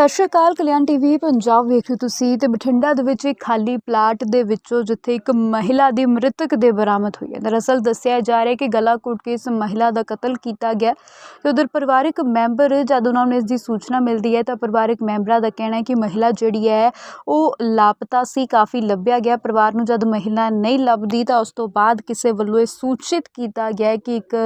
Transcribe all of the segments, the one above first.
ਸਤਿ ਸ਼੍ਰੀ ਅਕਾਲ, ਕਲਿਆਣ ਟੀਵੀ, ਪੰਜਾਬ ਵੇਖ ਰਹੇ ਹੋ ਤੁਸੀਂ ਤੇ ਬਠਿੰਡਾ ਦੇ ਵਿੱਚ ਇੱਕ ਖਾਲੀ ਪਲਾਟ ਦੇ ਵਿੱਚੋਂ ਜਿੱਥੇ ਇੱਕ ਮਹਿਲਾ ਦੀ ਮ੍ਰਿਤਕ ਦੇ ਬਰਾਮਦ ਹੋਈ ਹੈ। ਦਰਅਸਲ ਦੱਸਿਆ ਜਾ ਰਿਹਾ ਹੈ ਕਿ ਗਲਾ ਘੁੱਟ ਕੇ ਇਸ ਮਹਿਲਾ ਦਾ ਕਤਲ ਕੀਤਾ ਗਿਆ ਤੇ ਉਧਰ ਪਰਿਵਾਰਕ ਮੈਂਬਰ, ਜਦ ਉਹਨਾਂ ਨੂੰ ਇਸ ਦੀ ਸੂਚਨਾ ਮਿਲਦੀ ਹੈ ਤਾਂ ਪਰਿਵਾਰਕ ਮੈਂਬਰਾਂ ਦਾ ਕਹਿਣਾ ਹੈ ਕਿ ਮਹਿਲਾ ਜਿਹੜੀ ਹੈ, ਉਹ ਲਾਪਤਾ ਸੀ, ਕਾਫੀ ਲੱਭਿਆ ਗਿਆ। ਪਰਿਵਾਰ ਨੂੰ ਜਦ ਮਹਿਲਾ ਨਹੀਂ ਲੱਭਦੀ ਤਾਂ ਉਸ ਤੋਂ ਬਾਅਦ ਕਿਸੇ ਵੱਲੋਂ ਇਹ ਸੂਚਿਤ ਕੀਤਾ ਗਿਆ ਕਿ ਇੱਕ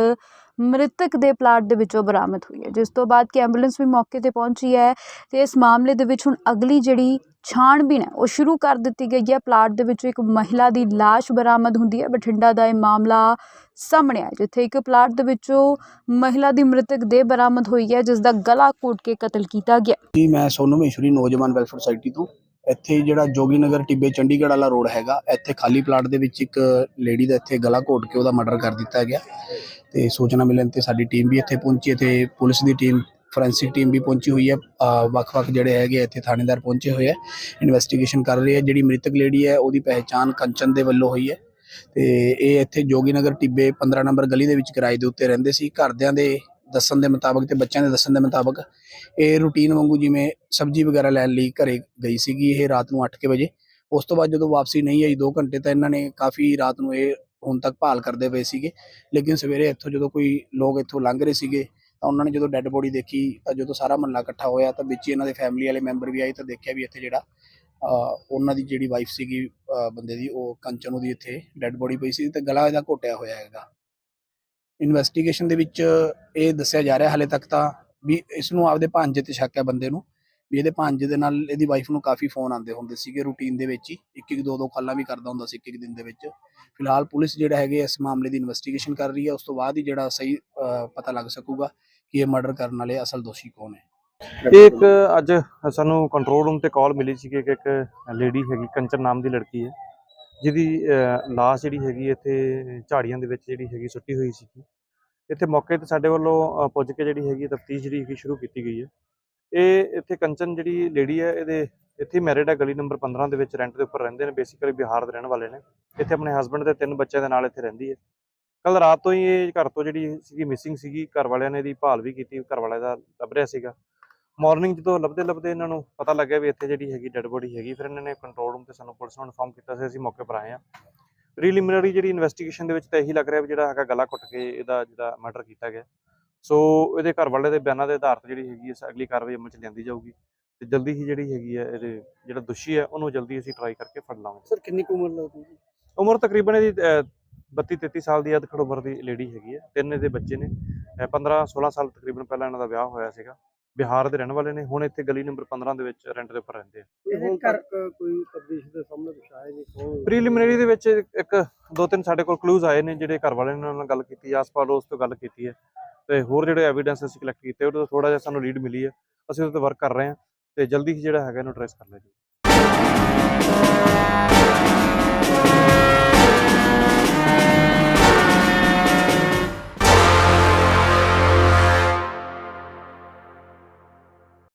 ਮ੍ਰਿਤਕ ਦੇ ਪਲਾਟ ਦੇ ਵਿੱਚੋਂ ਬਰਾਮਦ ਹੋਈ ਹੈ। ਜਿਸ ਤੋਂ ਬਾਅਦ ਕਿ ਐਂਬੂਲੈਂਸ ਵੀ ਮੌਕੇ ਤੇ ਪਹੁੰਚੀ ਹੈ ਤੇ ਇਸ ਮਾਮਲੇ ਦੇ ਵਿੱਚ ਹੁਣ ਅਗਲੀ ਜਿਹੜੀ ਛਾਣਬੀਣ ਹੈ, ਉਹ ਸ਼ੁਰੂ ਕਰ ਦਿੱਤੀ ਗਈ ਹੈ। ਪਲਾਟ ਦੇ ਵਿੱਚੋਂ ਇੱਕ ਮਹਿਲਾ ਦੀ ਲਾਸ਼ ਬਰਾਮਦ ਹੁੰਦੀ ਹੈ। ਬਠਿੰਡਾ ਦਾ ਇਹ ਮਾਮਲਾ ਸਾਹਮਣੇ ਆਇਆ, ਜਿੱਥੇ ਇੱਕ ਪਲਾਟ ਦੇ ਵਿੱਚੋਂ ਮਹਿਲਾ ਦੀ ਮ੍ਰਿਤਕ ਦੇਹ ਬਰਾਮਦ ਹੋਈ ਹੈ, ਜਿਸ ਦਾ ਗਲਾ ਘੋਟ ਕੇ ਕਤਲ ਕੀਤਾ ਗਿਆ। ਜੀ, ਮੈਂ ਸੋਨੂ ਮਹੇਸ਼ਵਰੀ ਨੌਜਵਾਨ ਵੈਲਫੇਅਰ ਸੁਸਾਇਟੀ ਤੋਂ। ਇੱਥੇ ਜਿਹੜਾ ਜੋਗੀ ਨਗਰ ਟਿੱਬੇ ਚੰਡੀਗੜ੍ਹ ਵਾਲਾ ਰੋਡ ਹੈਗਾ, ਇੱਥੇ ਖਾਲੀ ਪਲਾਟ ਦੇ ਵਿੱਚ ਇੱਕ ਲੇਡੀ ਦਾ ਇੱਥੇ ਗਲਾ ਘੋਟ ਕੇ ਉਹਦਾ ਮਰਡਰ ਕਰ ਦਿੱਤਾ ਗਿਆ। ਤੇ ਸੂਚਨਾ ਮਿਲਣ ਤੇ ਸਾਡੀ ਟੀਮ ਵੀ ਇੱਥੇ ਪਹੁੰਚੀ, ਇੱਥੇ ਪੁਲਿਸ ਦੀ ਟੀਮ ਫੋਰੈਂਸਿਕ ਟੀਮ ਵੀ ਪਹੁੰਚੀ ਹੋਈ ਹੈ। ਵੱਖ-ਵੱਖ ਜਿਹੜੇ ਹੈਗੇ ਇੱਥੇ ਥਾਣੇਦਾਰ ਪਹੁੰਚੇ ਹੋਏ ਹੈ ਇਨਵੈਸਟੀਗੇਸ਼ਨ ਕਰ ਰਹੇ ਹੈ ਜਿਹੜੀ ਮ੍ਰਿਤਕ ਲੇਡੀ ਹੈ, ਉਹਦੀ ਪਹਿਚਾਣ ਕੰਚਨ ਦੇ ਵੱਲੋਂ ਹੋਈ ਹੈ। ਤੇ ਇਹ ਇੱਥੇ ਜੋਗੀ ਨਗਰ ਟਿੱਬੇ 15 ਨੰਬਰ ਗਲੀ ਦੇ ਵਿੱਚ ਕਿਰਾਏ ਦੇ ਉੱਤੇ ਰਹਿੰਦੇ ਸੀ। ਘਰਦਿਆਂ ਦੇ ਦੱਸਣ ਦੇ ਮੁਤਾਬਕ ਤੇ ਬੱਚਿਆਂ ਦੇ ਦੱਸਣ ਦੇ ਮੁਤਾਬਕ ਇਹ ਰੂਟੀਨ ਵਾਂਗੂ ਜਿਵੇਂ ਸਬਜ਼ੀ ਵਗੈਰਾ ਲੈਣ ਲਈ ਘਰੇ ਗਈ ਸੀਗੀ ਇਹ ਰਾਤ ਨੂੰ 8:00 ਵਜੇ। ਉਸ ਤੋਂ ਬਾਅਦ ਜਦੋਂ ਵਾਪਸੀ ਨਹੀਂ ਆਈ 2 ਘੰਟੇ ਤਾਂ ਇਹਨਾਂ ਨੇ ਕਾਫੀ ਰਾਤ ਨੂੰ ਇਹ ਹੁਣ ਤੱਕ ਭਾਲ ਕਰਦੇ ਪਏ ਸੀਗੇ। ਲੇਕਿਨ ਸਵੇਰੇ ਇੱਥੋਂ ਜਦੋਂ ਕੋਈ ਲੋਕ ਇੱਥੋਂ ਲੰਘ ਰਹੇ ਸੀਗੇ, ਤਾਂ ਉਹਨਾਂ ਨੇ ਜਦੋਂ ਡੈੱਡ ਬੋਡੀ ਦੇਖੀ, ਤਾਂ ਜਦੋਂ ਸਾਰਾ ਮਹੱਲਾ ਇਕੱਠਾ ਹੋਇਆ, ਤਾਂ ਵਿੱਚ ਹੀ ਇਹਨਾਂ ਦੇ ਫੈਮਿਲੀ ਵਾਲੇ ਮੈਂਬਰ ਵੀ ਆਏ ਤਾਂ ਦੇਖਿਆ ਵੀ ਇੱਥੇ ਜਿਹੜਾ ਉਹਨਾਂ ਦੀ ਜਿਹੜੀ ਵਾਈਫ ਸੀਗੀ ਬੰਦੇ ਦੀ, ਉਹ ਕੰਚਨ ਉਹਦੀ ਇੱਥੇ ਡੈੱਡ ਬੋਡੀ ਪਈ ਸੀ ਤੇ ਗਲਾ ਇਹਦਾ ਘੋਟਿਆ ਹੋਇਆ ਹੈਗਾ। ਇਨਵੈਸਟੀਗੇਸ਼ਨ ਦੇ ਵਿੱਚ ਇਹ ਦੱਸਿਆ ਜਾ ਰਿਹਾ ਹਾਲੇ ਤੱਕ ਤਾਂ ਵੀ ਇਸ ਨੂੰ ਆਪਦੇ ਭਾਂਜੇ ਤੇ ਸ਼ੱਕ ਹੈ ਬੰਦੇ ਨੂੰ। ਵੀ ਇਹਦੇ ਭਾਂਜੇ ਦੇ ਨਾਲ ਇਹਦੀ ਵਾਈਫ ਨੂੰ ਕਾਫੀ ਫੋਨ ਆਉਂਦੇ ਹੁੰਦੇ ਸੀਗੇ ਰੂਟੀਨ ਦੇ ਵਿੱਚ ਹੀ। ਇੱਕ ਇੱਕ, ਦੋ ਦੋ ਕਾਲਾਂ ਵੀ ਕਰਦਾ ਹੁੰਦਾ ਸੀ ਇੱਕ ਇੱਕ ਦਿਨ ਦੇ ਵਿੱਚ। ਫਿਲਹਾਲ ਪੁਲਿਸ ਜਿਹੜਾ ਹੈਗੇ ਇਸ ਮਾਮਲੇ ਦੀ ਇਨਵੈਸਟੀਗੇਸ਼ਨ ਕਰ ਰਹੀ ਹੈ। ਉਸ ਤੋਂ ਬਾਅਦ ਹੀ ਜਿਹੜਾ ਸਹੀ ਪਤਾ ਲੱਗ ਸਕੂਗਾ ਕਿ ਇਹ ਮਰਡਰ ਕਰਨ ਵਾਲੇ ਅਸਲ ਦੋਸ਼ੀ ਕੌਣ ਹੈ। ਇੱਕ ਅੱਜ ਸਾਨੂੰ ਕੰਟਰੋਲ ਰੂਮ ਤੇ ਕਾਲ ਮਿਲੀ ਸੀ ਕਿ ਇੱਕ ਲੇਡੀ ਹੈਗੀ, ਕੰਚਨ ਨਾਮ ਦੀ ਲੜਕੀ ਹੈ। ਜਿਹਦੀ ਲਾਸ਼ ਜਿਹੜੀ ਹੈਗੀ ਇੱਥੇ ਝਾੜੀਆਂ ਦੇ ਵਿੱਚ ਜਿਹੜੀ ਹੈਗੀ ਸੁੱਟੀ ਹੋਈ ਸੀ ਇੱਥੇ ਮੌਕੇ ਤੇ ਸਾਡੇ ਵੱਲੋਂ ਪੁੱਜ ਕੇ ਜਿਹੜੀ ਹੈਗੀ ਤਫਤੀਸ਼ ਜਿਹੜੀ ਸ਼ੁਰੂ ਕੀਤੀ ਗਈ ਹੈ। ਇਹ ਇੱਥੇ ਕੰਚਨ ਜਿਹੜੀ ਲੇਡੀ ਹੈ, ਇਹਦੇ ਇੱਥੇ ਮੈਰਿਡ ਹੈ, ਗਲੀ ਨੰਬਰ 15 ਦੇ ਵਿੱਚ ਰੈਂਟ ਦੇ ਉੱਪਰ ਰਹਿੰਦੇ ਨੇ ਬੇਸਿਕਲੀ ਬਿਹਾਰ ਦੇ ਰਹਿਣ ਵਾਲੇ ਨੇ। ਇੱਥੇ ਆਪਣੇ ਹਸਬੰਡ ਤੇ ਤਿੰਨ ਬੱਚਿਆਂ ਦੇ ਨਾਲ ਇੱਥੇ ਰਹਿੰਦੀ ਹੈ। ਕੱਲ ਰਾਤ ਤੋਂ ਹੀ ਇਹ ਘਰ ਤੋਂ ਜਿਹੜੀ ਸੀਗੀ ਮਿਸਿੰਗ ਸੀਗੀ, ਘਰ ਵਾਲਿਆਂ ਨੇ ਇਹਦੀ ਭਾਲ ਵੀ ਕੀਤੀ, ਘਰ ਵਾਲਿਆਂ ਦਾ ਲੱਭ ਰਿਹਾ ਸੀਗਾ। ਮਾਰਨਿੰਗ ਜਦੋਂ ਲੱਭਦੇ ਲੱਭਦੇ ਇਹਨਾਂ ਨੂੰ ਪਤਾ ਲੱਗਿਆ ਵੀ ਇੱਥੇ ਜਿਹੜੀ ਹੈਗੀ ਡੈੱਡ ਬੋਡੀ ਹੈਗੀ, ਫਿਰ ਇਹਨਾਂ ਨੇ ਕੰਟਰੋਲ ਰੂਮ ਤੇ ਸਾਨੂੰ ਪੁਲਿਸ ਨੂੰ ਇਨਫੋਰਮ ਕੀਤਾ ਸੀ, ਅਸੀਂ ਮੌਕੇ ਪਰ ਆਏ ਹਾਂ। ਪ੍ਰੀਲਿਮਿਨਰੀ ਜਿਹੜੀ ਇਨਵੈਸਟੀਗੇਸ਼ਨ ਦੇ ਵਿੱਚ ਤਾਂ ਇਹੀ ਲੱਗ ਰਿਹਾ ਵੀ ਜਿਹੜਾ ਹੈਗਾ ਗਲਾ ਘੁੱਟ ਕੇ ਇਹਦਾ ਜਿਹੜਾ ਮਰਡਰ ਕੀਤਾ ਗਿਆ। ਸੋ ਇਹਦੇ ਘਰ ਵਾਲੇ ਦੇ ਬਿਆਨਾਂ ਦੇ ਆਧਾਰ ਤੇ ਜਿਹੜੀ ਹੈਗੀ ਹੈ ਅਗਲੀ ਕਾਰਵਾਈ ਅਮਲ ਚ ਲਿਆਂਦੀ ਜਾਊਗੀ ਤੇ ਜਲਦੀ ਹੀ ਜਿਹੜੀ ਹੈਗੀ ਹੈ ਇਹਦੇ ਜਿਹੜਾ ਦੋਸ਼ੀ ਹੈ ਉਹਨੂੰ ਜਲਦੀ ਅਸੀਂ ਟਰਾਈ ਕਰਕੇ ਫੜ ਲਾਵਾਂਗੇ ਸਰ ਕਿੰਨੀ ਕੁ ਉਮਰ ਲੱਗਦੀ ਹੈ ਉਮਰ ਤਕਰੀਬਨ ਇਹਦੀ 32 33 ਸਾਲ ਦੀ ਅਧਖੜ ਉਮਰ ਦੀ ਲੇਡੀ ਹੈਗੀ ਹੈ ਤਿੰਨ ਇਹਦੇ ਬੱਚੇ ਨੇ। 15 16 ਸਾਲ ਤਕਰੀਬਨ ਪਹਿਲਾਂ ਇਹਨਾਂ ਦਾ ਵਿਆਹ ਹੋਇਆ ਸੀਗਾ। ਬਿਹਾਰ ਦੇ ਰਹਿਣ ਵਾਲੇ ਨੇ ਹੁਣ ਇੱਥੇ ਗਲੀ ਨੰਬਰ 15 ਦੇ ਵਿੱਚ ਰੈਂਟ ਦੇ ਉੱਪਰ ਰਹਿੰਦੇ ਆ। ਹੁਣ ਤੱਕ ਕੋਈ ਤਬਦੀਸ਼ ਦੇ ਸਾਹਮਣੇ ਕੁਛ ਆਇਆ ਨਹੀਂ ਕੌਣ ਪ੍ਰੀਲਿਮਿਨਰੀ ਦੇ ਵਿੱਚ ਇੱਕ ਦੋ ਤਿੰਨ ਸਾਡੇ ਕੋਲ ਕਲੂਜ਼ ਆਏ ਨੇ ਜਿਹੜੇ ਘਰ ਵਾਲਿਆਂ ਨਾਲ ਗੱਲ ਕੀਤੀ ਆਸ-ਪਾਸ ਉਸ ਤੋਂ ਗੱਲ ਕੀਤੀ ਹੈ। ਤੇ ਹੋਰ ਜਿਹੜੇ ਐਵੀਡੈਂਸ ਅਸੀਂ ਕਲੈਕਟ ਕੀਤੇ, ਉਹਦੇ ਤੋਂ ਥੋੜਾ ਜਿਹਾ ਸਾਨੂੰ ਲੀਡ ਮਿਲੀ ਹੈ ਅਸੀਂ ਉਹਦੇ ਤੇ ਵਰਕ ਕਰ ਰਹੇ ਹਾਂ ਤੇ ਜਲਦੀ ਹੀ ਜਿਹੜਾ ਹੈਗਾ ਇਹਨੂੰ ਟ੍ਰੇਸ ਕਰ ਲਿਆ ਜੀ